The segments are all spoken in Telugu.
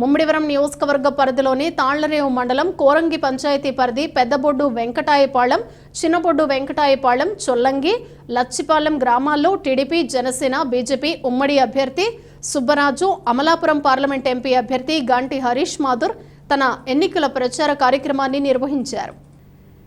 ముమ్మిడివరం నియోజకవర్గ పరిధిలోని తాళ్ళరేవు మండలం కోరంగి పంచాయతీ పరిధి పెద్దబొడ్డు వెంకటాయపాళెం చిన్నబొడ్డు వెంకటాయపాళెం చొల్లంగి లచ్చిపాలెం గ్రామాల్లో టీడీపీ జనసేన బీజేపీ ఉమ్మడి అభ్యర్థి సుబ్బరాజు అమలాపురం పార్లమెంట్ ఎంపీ అభ్యర్థి గంటి హరీష్ మాధుర్ తన ఎన్నికల ప్రచార కార్యక్రమాన్ని నిర్వహించారు.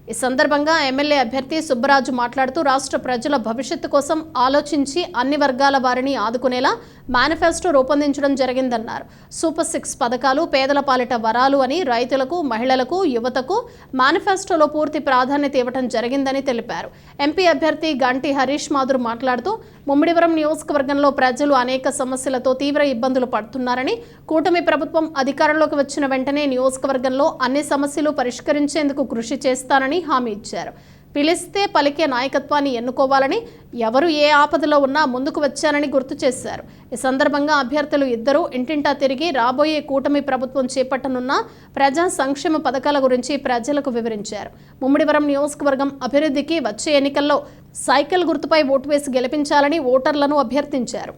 ఈ సందర్భంగా ఎమ్మెల్యే అభ్యర్థి సుబ్బరాజు మాట్లాడుతూ రాష్ట్ర ప్రజల భవిష్యత్తు కోసం ఆలోచించి అన్ని వర్గాల వారిని ఆదుకునేలా మేనిఫెస్టో రూపొందించడం జరిగిందన్నారు. సూపర్ సిక్స్ పథకాలు పేదల పాలిట వరాలు అని రైతులకు మహిళలకు యువతకు మేనిఫెస్టోలో పూర్తి ప్రాధాన్యత ఇవ్వడం జరిగిందని తెలిపారు. ఎంపీ అభ్యర్థి గంటి హరీష్ మాధుర్ మాట్లాడుతూ ముమ్మిడివరం నియోజకవర్గంలో ప్రజలు అనేక సమస్యలతో తీవ్ర ఇబ్బందులు పడుతున్నారని కూటమి ప్రభుత్వం అధికారంలోకి వచ్చిన వెంటనే నియోజకవర్గంలో అన్ని సమస్యలు పరిష్కరించేందుకు కృషి చేస్తానని హామీ ఇచ్చారు. పిలిస్తే పలికే నాయకత్వాన్ని ఎన్నుకోవాలని ఎవరు ఏ ఆపదలో ఉన్నా ముందుకు వచ్చారని గుర్తు చేశారు. ఈ సందర్భంగా అభ్యర్థులు ఇద్దరూ ఇంటింటా తిరిగి రాబోయే కూటమి ప్రభుత్వం చేపట్టనున్న ప్రజా సంక్షేమ పథకాల గురించి ప్రజలకు వివరించారు. ముమ్మిడివరం నియోజకవర్గం అభివృద్ధికి వచ్చే ఎన్నికల్లో సైకిల్ గుర్తుపై ఓటు వేసి గెలిపించాలని ఓటర్లను అభ్యర్థించారు.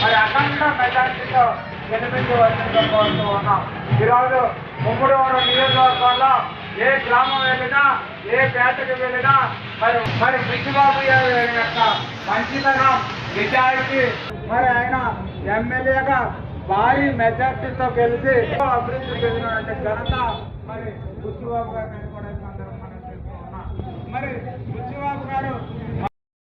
మరి అఖండ మెజార్టీతో గెలిపించి వచ్చిందని కోరుతూ ఉన్నాం. ఈరోజు ముమ్మడివారం నియోజకవర్గంలో ఏ గ్రామం వెళ్ళినా ఏ పేటకి వెళ్ళినా మరి మరి కృష్ణబాబు గారు యొక్క మంచితనం నిజాయితీ మరి ఆయన ఎమ్మెల్యేగా భారీ మెజార్టీతో గెలిచి అభివృద్ధి చెందినటువంటి ఘనత మరి బుచ్చిబాబు గారిని కూడా ఈ సందర్భంగా మనం మరి బుచ్చిబాబు గారు